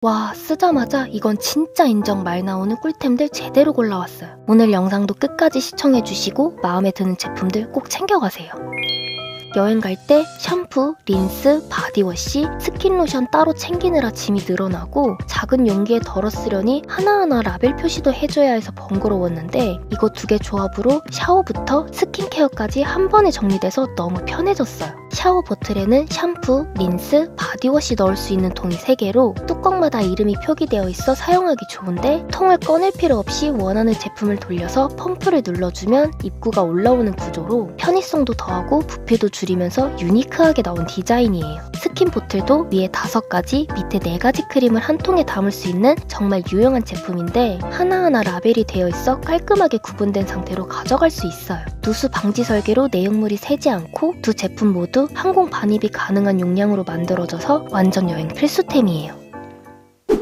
와, 쓰자마자 이건 진짜 인정 말 나오는 꿀템들 제대로 골라왔어요. 오늘 영상도 끝까지 시청해주시고 마음에 드는 제품들 꼭 챙겨가세요. 여행 갈 때 샴푸, 린스, 바디워시, 스킨로션 따로 챙기느라 짐이 늘어나고 작은 용기에 덜어 쓰려니 하나하나 라벨 표시도 해줘야 해서 번거로웠는데 이거 두 개 조합으로 샤워부터 스킨케어까지 한 번에 정리돼서 너무 편해졌어요. 샤워 보틀에는 샴푸, 린스, 바디워시 넣을 수 있는 통이 3개로 뚜껑마다 이름이 표기되어 있어 사용하기 좋은데 통을 꺼낼 필요 없이 원하는 제품을 돌려서 펌프를 눌러주면 입구가 올라오는 구조로 편의성도 더하고 부피도 줄이면서 유니크하게 나온 디자인이에요. 스킨 보틀도 위에 5가지, 밑에 4가지 크림을 한 통에 담을 수 있는 정말 유용한 제품인데 하나하나 라벨이 되어 있어 깔끔하게 구분된 상태로 가져갈 수 있어요. 누수 방지 설계로 내용물이 새지 않고 두 제품 모두 항공 반입이 가능한 용량으로 만들어져서 완전 여행 필수템이에요.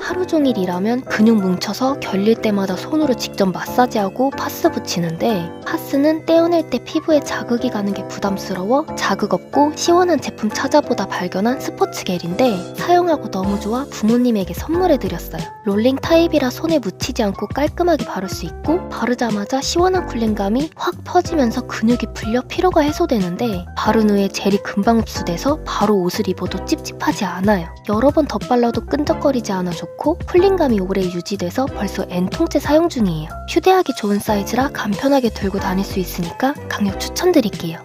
하루 종일 일하면 근육 뭉쳐서 결릴 때마다 손으로 직접 마사지하고 파스 붙이는데 파스는 떼어낼 때 피부에 자극이 가는 게 부담스러워 자극 없고 시원한 제품 찾아보다 발견한 스포츠 겔인데 사용하고 너무 좋아 부모님에게 선물해드렸어요. 롤링 타입이라 손에 묻히지 않고 깔끔하게 바를 수 있고 바르자마자 시원한 쿨링감이 확 퍼지면서 근육이 풀려 피로가 해소되는데 바른 후에 젤이 금방 흡수돼서 바로 옷을 입어도 찝찝하지 않아요. 여러 번 덧발라도 끈적거리지 않아 좋고 쿨링감이 오래 유지돼서 벌써 N통째 사용 중이에요. 휴대하기 좋은 사이즈라 간편하게 들고 다닐 수 있으니까 강력 추천드릴게요.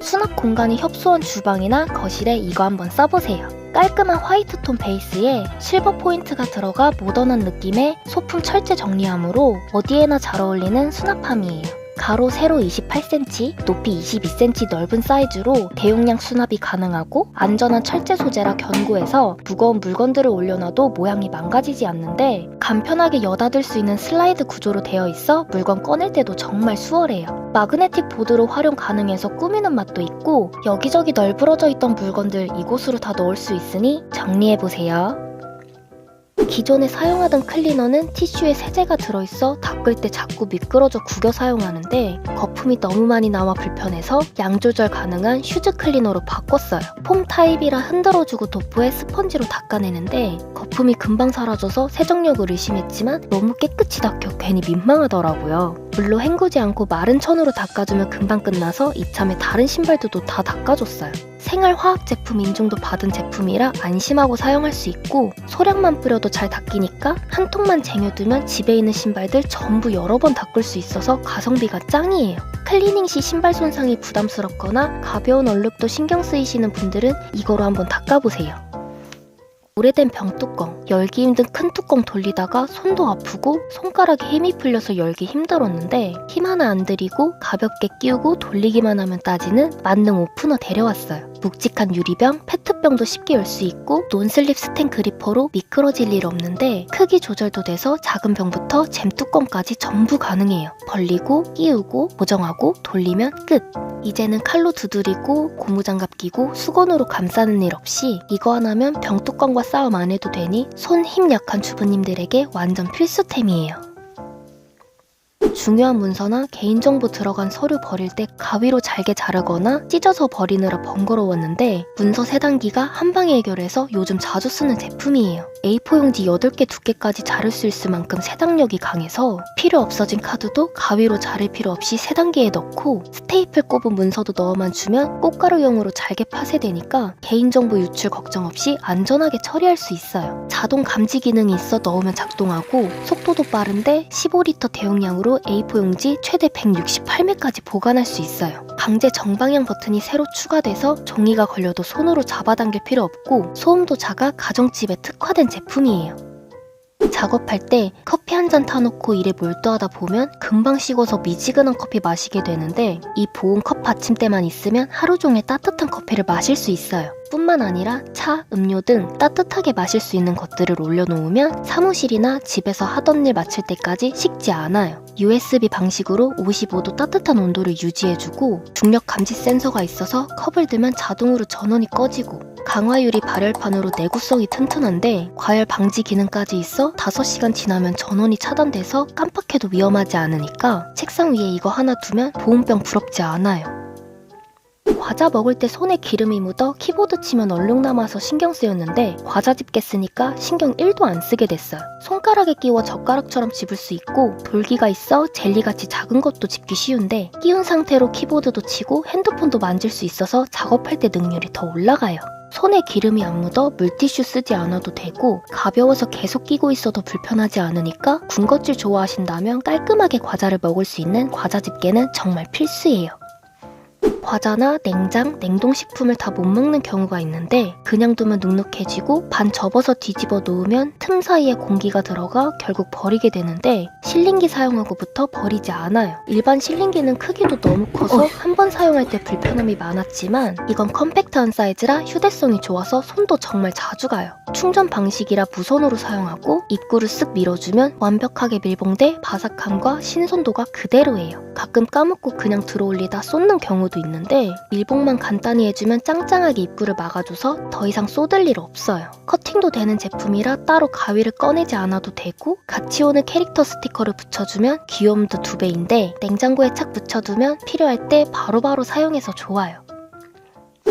수납 공간이 협소한 주방이나 거실에 이거 한번 써보세요. 깔끔한 화이트톤 베이스에 실버 포인트가 들어가 모던한 느낌의 소품 철제 정리함으로 어디에나 잘 어울리는 수납함이에요. 가로 세로 28cm, 높이 22cm 넓은 사이즈로 대용량 수납이 가능하고 안전한 철제 소재라 견고해서 무거운 물건들을 올려놔도 모양이 망가지지 않는데 간편하게 여닫을 수 있는 슬라이드 구조로 되어 있어 물건 꺼낼 때도 정말 수월해요. 마그네틱 보드로 활용 가능해서 꾸미는 맛도 있고 여기저기 널브러져 있던 물건들 이곳으로 다 넣을 수 있으니 정리해보세요. 기존에 사용하던 클리너는 티슈에 세제가 들어있어 닦을 때 자꾸 미끄러져 구겨 사용하는데 거품이 너무 많이 나와 불편해서 양 조절 가능한 휴즈 클리너로 바꿨어요. 폼 타입이라 흔들어주고 도포해 스펀지로 닦아내는데 거품이 금방 사라져서 세정력을 의심했지만 너무 깨끗이 닦여 괜히 민망하더라고요. 물로 헹구지 않고 마른 천으로 닦아주면 금방 끝나서 이참에 다른 신발들도 다 닦아줬어요. 생활 화학 제품 인증도 받은 제품이라 안심하고 사용할 수 있고 소량만 뿌려도 잘 닦이니까 한 통만 쟁여두면 집에 있는 신발들 전부 여러 번 닦을 수 있어서 가성비가 짱이에요. 클리닝 시 신발 손상이 부담스럽거나 가벼운 얼룩도 신경 쓰이시는 분들은 이거로 한번 닦아보세요. 오래된 병뚜껑, 열기 힘든 큰 뚜껑 돌리다가 손도 아프고 손가락에 힘이 풀려서 열기 힘들었는데 힘 하나 안 들이고 가볍게 끼우고 돌리기만 하면 따지는 만능 오프너 데려왔어요. 묵직한 유리병, 페트병도 쉽게 열 수 있고 논슬립 스텐 그리퍼로 미끄러질 일 없는데 크기 조절도 돼서 작은 병부터 잼 뚜껑까지 전부 가능해요. 벌리고 끼우고 고정하고 돌리면 끝! 이제는 칼로 두드리고 고무장갑 끼고 수건으로 감싸는 일 없이 이거 하나면 병뚜껑과 싸움 안 해도 되니 손 힘 약한 주부님들에게 완전 필수템이에요. 중요한 문서나 개인정보 들어간 서류 버릴 때 가위로 잘게 자르거나 찢어서 버리느라 번거로웠는데 문서 세단기가 한 방에 해결해서 요즘 자주 쓰는 제품이에요. A4 용지 8개 두께까지 자를 수 있을 만큼 세당력이 강해서 필요 없어진 카드도 가위로 자를 필요 없이 세단기에 넣고 스테이플 꼽은 문서도 넣어만 주면 꽃가루용으로 잘게 파쇄되니까 개인정보 유출 걱정 없이 안전하게 처리할 수 있어요. 자동 감지 기능이 있어 넣으면 작동하고 속도도 빠른데 15리터 대용량으로 A4 용지 최대 168매까지 보관할 수 있어요. 강제 정방향 버튼이 새로 추가돼서 종이가 걸려도 손으로 잡아당길 필요 없고 소음도 작아 가정집에 특화된 제품이에요. 작업할 때 커피 한 잔 타놓고 일에 몰두하다 보면 금방 식어서 미지근한 커피 마시게 되는데 이 보온 컵 받침대만 있으면 하루 종일 따뜻한 커피를 마실 수 있어요. 뿐만 아니라 차, 음료 등 따뜻하게 마실 수 있는 것들을 올려놓으면 사무실이나 집에서 하던 일 마칠 때까지 식지 않아요. USB 방식으로 55도 따뜻한 온도를 유지해주고 중력 감지 센서가 있어서 컵을 들면 자동으로 전원이 꺼지고 강화유리 발열판으로 내구성이 튼튼한데 과열 방지 기능까지 있어 5시간 지나면 전원이 차단돼서 깜빡해도 위험하지 않으니까 책상 위에 이거 하나 두면 보온병 부럽지 않아요. 과자 먹을 때 손에 기름이 묻어 키보드 치면 얼룩 남아서 신경 쓰였는데 과자 집게 쓰니까 신경 1도 안 쓰게 됐어요. 손가락에 끼워 젓가락처럼 집을 수 있고 돌기가 있어 젤리같이 작은 것도 집기 쉬운데 끼운 상태로 키보드도 치고 핸드폰도 만질 수 있어서 작업할 때 능률이 더 올라가요. 손에 기름이 안 묻어 물티슈 쓰지 않아도 되고 가벼워서 계속 끼고 있어도 불편하지 않으니까 군것질 좋아하신다면 깔끔하게 과자를 먹을 수 있는 과자 집게는 정말 필수예요. 과자나 냉장, 냉동식품을 다 못 먹는 경우가 있는데 그냥 두면 눅눅해지고 반 접어서 뒤집어 놓으면 틈 사이에 공기가 들어가 결국 버리게 되는데 실링기 사용하고부터 버리지 않아요. 일반 실링기는 크기도 너무 커서 한 번 사용할 때 불편함이 많았지만 이건 컴팩트한 사이즈라 휴대성이 좋아서 손도 정말 자주 가요. 충전 방식이라 무선으로 사용하고 입구를 쓱 밀어주면 완벽하게 밀봉돼 바삭함과 신선도가 그대로예요. 가끔 까먹고 그냥 들어올리다 쏟는 경우도 있는데 밀봉만 간단히 해주면 짱짱하게 입구를 막아줘서 더 이상 쏟을 일 없어요. 커팅도 되는 제품이라 따로 가위를 꺼내지 않아도 되고 같이 오는 캐릭터 스티커를 붙여주면 귀여움도 두 배인데 냉장고에 착 붙여두면 필요할 때 바로바로 사용해서 좋아요.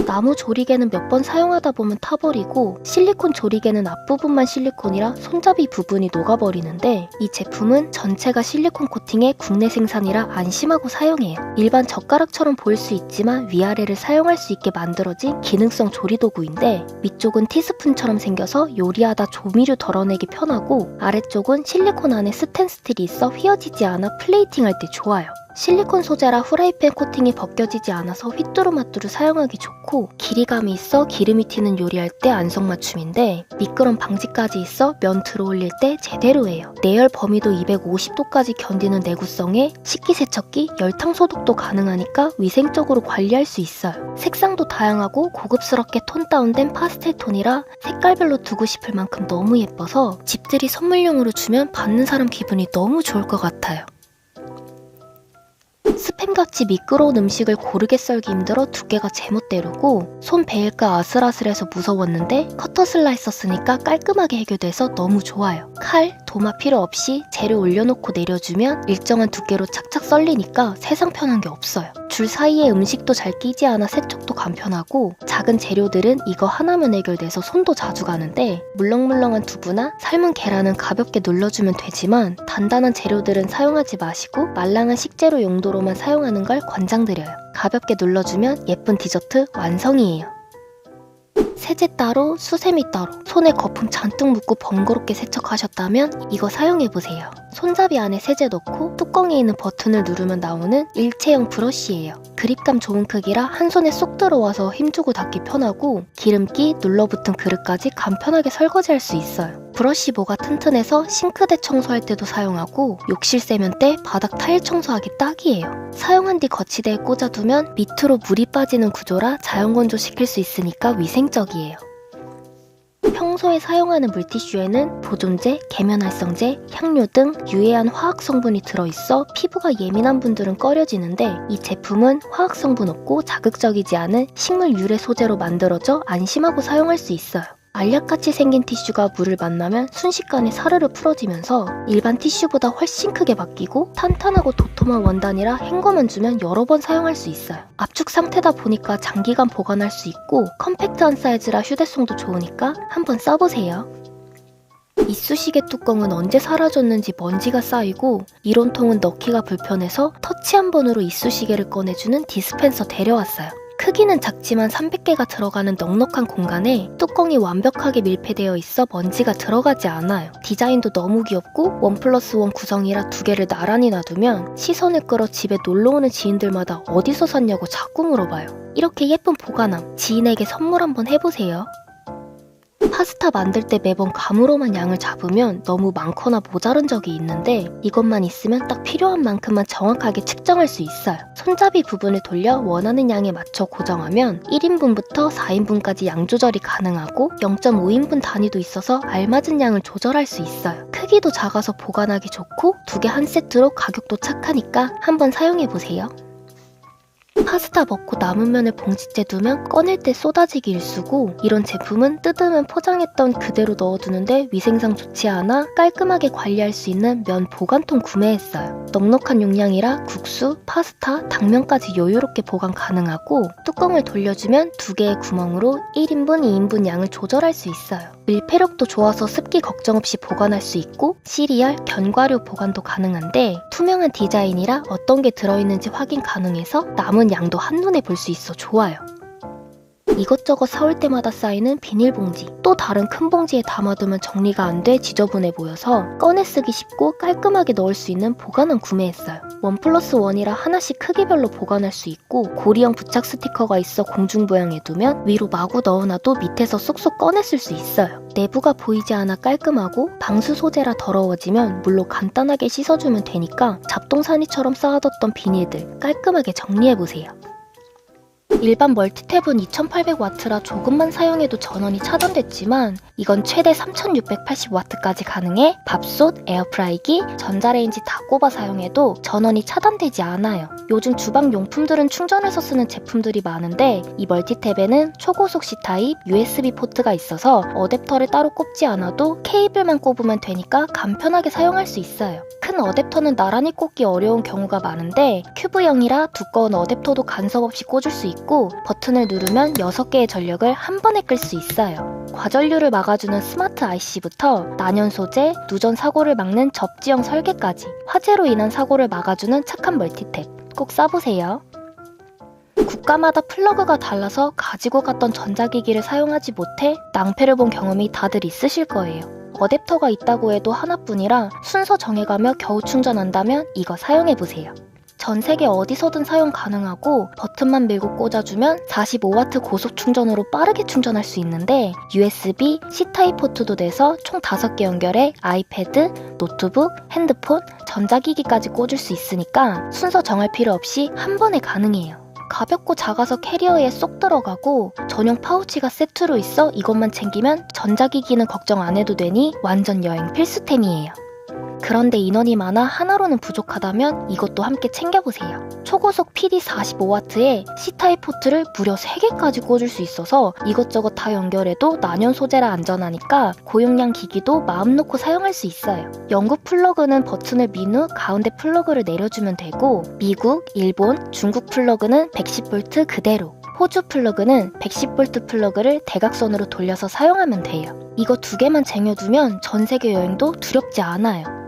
나무 조리개는 몇 번 사용하다 보면 타버리고 실리콘 조리개는 앞부분만 실리콘이라 손잡이 부분이 녹아버리는데 이 제품은 전체가 실리콘 코팅의 국내 생산이라 안심하고 사용해요. 일반 젓가락처럼 보일 수 있지만 위아래를 사용할 수 있게 만들어진 기능성 조리도구인데 위쪽은 티스푼처럼 생겨서 요리하다 조미료 덜어내기 편하고 아래쪽은 실리콘 안에 스텐 스틸이 있어 휘어지지 않아 플레이팅 할 때 좋아요. 실리콘 소재라 후라이팬 코팅이 벗겨지지 않아서 휘뚜루마뚜루 사용하기 좋고 길이감이 있어 기름이 튀는 요리할 때 안성맞춤인데 미끄럼 방지까지 있어 면 들어올릴 때 제대로예요. 내열 범위도 250도까지 견디는 내구성에 식기세척기, 열탕 소독도 가능하니까 위생적으로 관리할 수 있어요. 색상도 다양하고 고급스럽게 톤 다운된 파스텔 톤이라 색깔별로 두고 싶을 만큼 너무 예뻐서 집들이 선물용으로 주면 받는 사람 기분이 너무 좋을 것 같아요. 스팸같이 미끄러운 음식을 고르게 썰기 힘들어 두께가 제멋대로고 손 베일까 아슬아슬해서 무서웠는데 커터 슬라이서 쓰니까 깔끔하게 해결돼서 너무 좋아요. 칼, 도마 필요 없이 재료 올려놓고 내려주면 일정한 두께로 착착 썰리니까 세상 편한 게 없어요. 줄 사이에 음식도 잘 끼지 않아 세척도 간편하고 작은 재료들은 이거 하나면 해결돼서 손도 자주 가는데 물렁물렁한 두부나 삶은 계란은 가볍게 눌러주면 되지만 단단한 재료들은 사용하지 마시고 말랑한 식재료 용도로만 사용하는 걸 권장드려요. 가볍게 눌러주면 예쁜 디저트 완성이에요. 세제 따로, 수세미 따로, 손에 거품 잔뜩 묻고 번거롭게 세척하셨다면 이거 사용해보세요. 손잡이 안에 세제 넣고 뚜껑에 있는 버튼을 누르면 나오는 일체형 브러쉬예요. 그립감 좋은 크기라 한 손에 쏙 들어와서 힘주고 닫기 편하고 기름기, 눌러붙은 그릇까지 간편하게 설거지할 수 있어요. 브러쉬 모가 튼튼해서 싱크대 청소할 때도 사용하고 욕실 세면대, 바닥 타일 청소하기 딱이에요. 사용한 뒤 거치대에 꽂아두면 밑으로 물이 빠지는 구조라 자연 건조시킬 수 있으니까 위생적이에요. 평소에 사용하는 물티슈에는 보존제, 계면활성제, 향료 등 유해한 화학 성분이 들어있어 피부가 예민한 분들은 꺼려지는데 이 제품은 화학 성분 없고 자극적이지 않은 식물 유래 소재로 만들어져 안심하고 사용할 수 있어요. 알약같이 생긴 티슈가 물을 만나면 순식간에 사르르 풀어지면서 일반 티슈보다 훨씬 크게 바뀌고 탄탄하고 도톰한 원단이라 헹궈만 주면 여러 번 사용할 수 있어요. 압축 상태다 보니까 장기간 보관할 수 있고 컴팩트한 사이즈라 휴대성도 좋으니까 한번 써보세요. 이쑤시개 뚜껑은 언제 사라졌는지 먼지가 쌓이고 이론통은 넣기가 불편해서 터치 한 번으로 이쑤시개를 꺼내주는 디스펜서 데려왔어요. 크기는 작지만 300개가 들어가는 넉넉한 공간에 뚜껑이 완벽하게 밀폐되어 있어 먼지가 들어가지 않아요. 디자인도 너무 귀엽고 원 플러스 원 구성이라 두 개를 나란히 놔두면 시선을 끌어 집에 놀러오는 지인들마다 어디서 샀냐고 자꾸 물어봐요. 이렇게 예쁜 보관함 지인에게 선물 한번 해보세요. 파스타 만들 때 매번 감으로만 양을 잡으면 너무 많거나 모자른 적이 있는데 이것만 있으면 딱 필요한 만큼만 정확하게 측정할 수 있어요. 손잡이 부분을 돌려 원하는 양에 맞춰 고정하면 1인분부터 4인분까지 양 조절이 가능하고 0.5인분 단위도 있어서 알맞은 양을 조절할 수 있어요. 크기도 작아서 보관하기 좋고 두 개 한 세트로 가격도 착하니까 한번 사용해보세요. 파스타 먹고 남은 면을 봉지째 두면 꺼낼 때 쏟아지기 일쑤고 이런 제품은 뜯으면 포장했던 그대로 넣어두는데 위생상 좋지 않아 깔끔하게 관리할 수 있는 면 보관통 구매했어요. 넉넉한 용량이라 국수, 파스타, 당면까지 여유롭게 보관 가능하고 뚜껑을 돌려주면 두 개의 구멍으로 1인분, 2인분 양을 조절할 수 있어요. 밀폐력도 좋아서 습기 걱정 없이 보관할 수 있고 시리얼, 견과류 보관도 가능한데 투명한 디자인이라 어떤 게 들어있는지 확인 가능해서 남은 양도 한눈에 볼 수 있어 좋아요. 이것저것 사올 때마다 쌓이는 비닐봉지 또 다른 큰 봉지에 담아두면 정리가 안 돼 지저분해 보여서 꺼내 쓰기 쉽고 깔끔하게 넣을 수 있는 보관함 구매했어요. 원 플러스 원이라 하나씩 크기별로 보관할 수 있고 고리형 부착 스티커가 있어 공중부양해 두면 위로 마구 넣어놔도 밑에서 쏙쏙 꺼내 쓸 수 있어요. 내부가 보이지 않아 깔끔하고 방수 소재라 더러워지면 물로 간단하게 씻어주면 되니까 잡동사니처럼 쌓아뒀던 비닐들 깔끔하게 정리해보세요. 일반 멀티탭은 2800W라 조금만 사용해도 전원이 차단됐지만 이건 최대 3680W까지 가능해 밥솥, 에어프라이기, 전자레인지 다 꼽아 사용해도 전원이 차단되지 않아요. 요즘 주방 용품들은 충전해서 쓰는 제품들이 많은데 이 멀티탭에는 초고속 C타입 USB 포트가 있어서 어댑터를 따로 꼽지 않아도 케이블만 꼽으면 되니까 간편하게 사용할 수 있어요. 큰 어댑터는 나란히 꽂기 어려운 경우가 많은데 큐브형이라 두꺼운 어댑터도 간섭 없이 꽂을 수 있고 버튼을 누르면 6개의 전력을 한 번에 끌 수 있어요. 과전류를 막아주는 스마트 IC부터 난연 소재, 누전 사고를 막는 접지형 설계까지 화재로 인한 사고를 막아주는 착한 멀티탭 꼭 써보세요. 국가마다 플러그가 달라서 가지고 갔던 전자기기를 사용하지 못해 낭패를 본 경험이 다들 있으실 거예요. 어댑터가 있다고 해도 하나뿐이라 순서 정해가며 겨우 충전한다면 이거 사용해보세요. 전 세계 어디서든 사용 가능하고 버튼만 밀고 꽂아주면 45W 고속 충전으로 빠르게 충전할 수 있는데 USB, C타입 포트도 돼서 총 5개 연결해 아이패드, 노트북, 핸드폰, 전자기기까지 꽂을 수 있으니까 순서 정할 필요 없이 한 번에 가능해요. 가볍고 작아서 캐리어에 쏙 들어가고 전용 파우치가 세트로 있어 이것만 챙기면 전자기기는 걱정 안 해도 되니 완전 여행 필수템이에요. 그런데 인원이 많아 하나로는 부족하다면 이것도 함께 챙겨보세요. 초고속 PD 45W에 C타입 포트를 무려 3개까지 꽂을 수 있어서 이것저것 다 연결해도 난연 소재라 안전하니까 고용량 기기도 마음 놓고 사용할 수 있어요. 영국 플러그는 버튼을 민 후 가운데 플러그를 내려주면 되고 미국, 일본, 중국 플러그는 110V 그대로 호주 플러그는 110V 플러그를 대각선으로 돌려서 사용하면 돼요. 이거 두 개만 쟁여두면 전 세계 여행도 두렵지 않아요.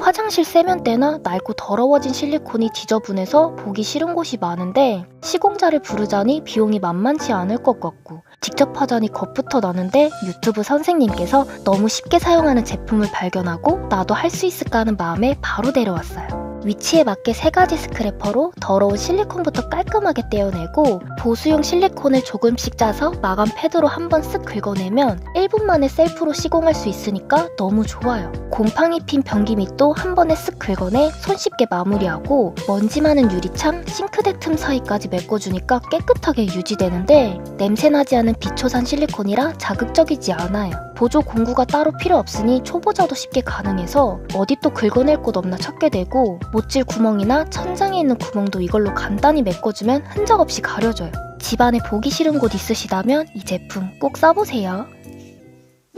화장실 세면대나 낡고 더러워진 실리콘이 지저분해서 보기 싫은 곳이 많은데 시공자를 부르자니 비용이 만만치 않을 것 같고 직접 하자니 겁부터 나는데 유튜브 선생님께서 너무 쉽게 사용하는 제품을 발견하고 나도 할 수 있을까 하는 마음에 바로 데려왔어요. 위치에 맞게 세 가지 스크래퍼로 더러운 실리콘부터 깔끔하게 떼어내고 보수용 실리콘을 조금씩 짜서 마감 패드로 한번 쓱 긁어내면 1분 만에 셀프로 시공할 수 있으니까 너무 좋아요. 곰팡이 핀 변기 밑도 한 번에 쓱 긁어내 손쉽게 마무리하고 먼지 많은 유리창, 싱크대 틈 사이까지 메꿔주니까 깨끗하게 유지되는데 냄새나지 않은 비초산 실리콘이라 자극적이지 않아요. 보조 공구가 따로 필요 없으니 초보자도 쉽게 가능해서 어디 또 긁어낼 곳 없나 찾게 되고 못질 구멍이나 천장에 있는 구멍도 이걸로 간단히 메꿔주면 흔적 없이 가려져요. 집안에 보기 싫은 곳 있으시다면 이 제품 꼭 써보세요.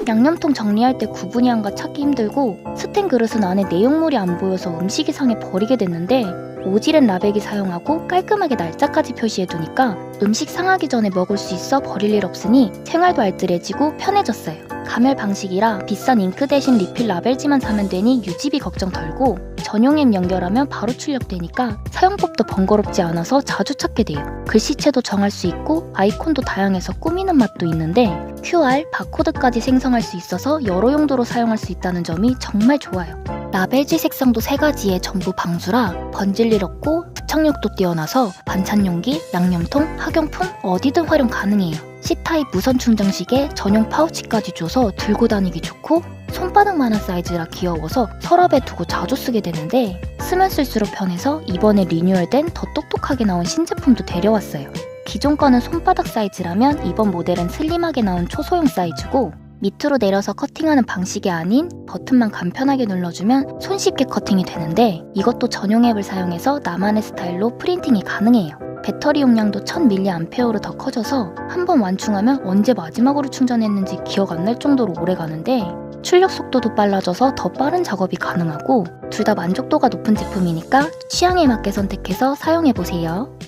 양념통 정리할 때 구분이 안가 찾기 힘들고 스텐 그릇은 안에 내용물이 안 보여서 음식이 상해 버리게 됐는데 오지랜 라벨기 사용하고 깔끔하게 날짜까지 표시해두니까 음식 상하기 전에 먹을 수 있어 버릴 일 없으니 생활도 알뜰해지고 편해졌어요. 가멸 방식이라 비싼 잉크 대신 리필 라벨지만 사면 되니 유지비 걱정 덜고 전용 앱 연결하면 바로 출력되니까 사용법도 번거롭지 않아서 자주 찾게 돼요. 글씨체도 정할 수 있고 아이콘도 다양해서 꾸미는 맛도 있는데 QR, 바코드까지 생성할 수 있어서 여러 용도로 사용할 수 있다는 점이 정말 좋아요. 라벨지 색상도 세 가지에 전부 방수라 번질 일 없고 부착력도 뛰어나서 반찬 용기, 양념통, 학용품 어디든 활용 가능해요. C타입 무선 충전식에 전용 파우치까지 줘서 들고 다니기 좋고 손바닥만한 사이즈라 귀여워서 서랍에 두고 자주 쓰게 되는데 쓰면 쓸수록 편해서 이번에 리뉴얼된 더 똑똑하게 나온 신제품도 데려왔어요. 기존 거는 손바닥 사이즈라면 이번 모델은 슬림하게 나온 초소형 사이즈고 밑으로 내려서 커팅하는 방식이 아닌 버튼만 간편하게 눌러주면 손쉽게 커팅이 되는데 이것도 전용 앱을 사용해서 나만의 스타일로 프린팅이 가능해요. 배터리 용량도 1000mAh로 더 커져서 한 번 완충하면 언제 마지막으로 충전했는지 기억 안 날 정도로 오래 가는데 출력 속도도 빨라져서 더 빠른 작업이 가능하고 둘 다 만족도가 높은 제품이니까 취향에 맞게 선택해서 사용해보세요.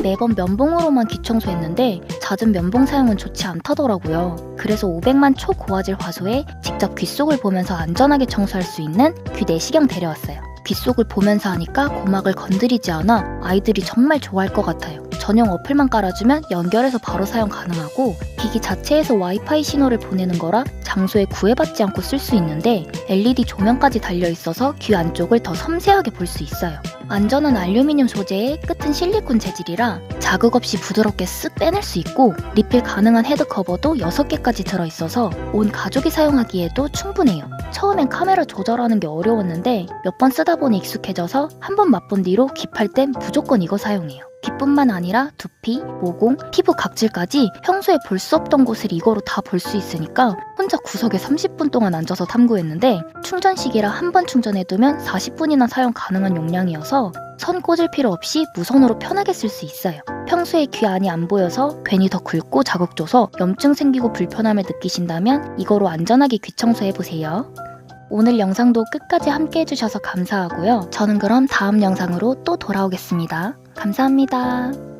매번 면봉으로만 귀청소했는데 잦은 면봉 사용은 좋지 않다더라고요. 그래서 500만 초고화질 화소에 직접 귓속을 보면서 안전하게 청소할 수 있는 귀 내시경 데려왔어요. 귓속을 보면서 하니까 고막을 건드리지 않아 아이들이 정말 좋아할 것 같아요. 전용 어플만 깔아주면 연결해서 바로 사용 가능하고 기기 자체에서 와이파이 신호를 보내는 거라 장소에 구애받지 않고 쓸 수 있는데 LED 조명까지 달려 있어서 귀 안쪽을 더 섬세하게 볼 수 있어요. 안전한 알루미늄 소재에 끝은 실리콘 재질이라 자극 없이 부드럽게 쓱 빼낼 수 있고 리필 가능한 헤드 커버도 6개까지 들어있어서 온 가족이 사용하기에도 충분해요. 처음엔 카메라 조절하는 게 어려웠는데 몇 번 쓰다 보니 익숙해져서 한 번 맛본 뒤로 귀팔 땐 무조건 이거 사용해요. 귀뿐만 아니라 두피, 모공, 피부 각질까지 평소에 볼 수 없던 곳을 이거로 다 볼 수 있으니까 혼자 구석에 30분 동안 앉아서 탐구했는데 충전식이라 한 번 충전해두면 40분이나 사용 가능한 용량이어서 선 꽂을 필요 없이 무선으로 편하게 쓸 수 있어요. 평소에 귀 안이 안 보여서 괜히 더 긁고 자극 줘서 염증 생기고 불편함을 느끼신다면 이거로 안전하게 귀 청소해보세요. 오늘 영상도 끝까지 함께 해주셔서 감사하고요. 저는 그럼 다음 영상으로 또 돌아오겠습니다. 감사합니다.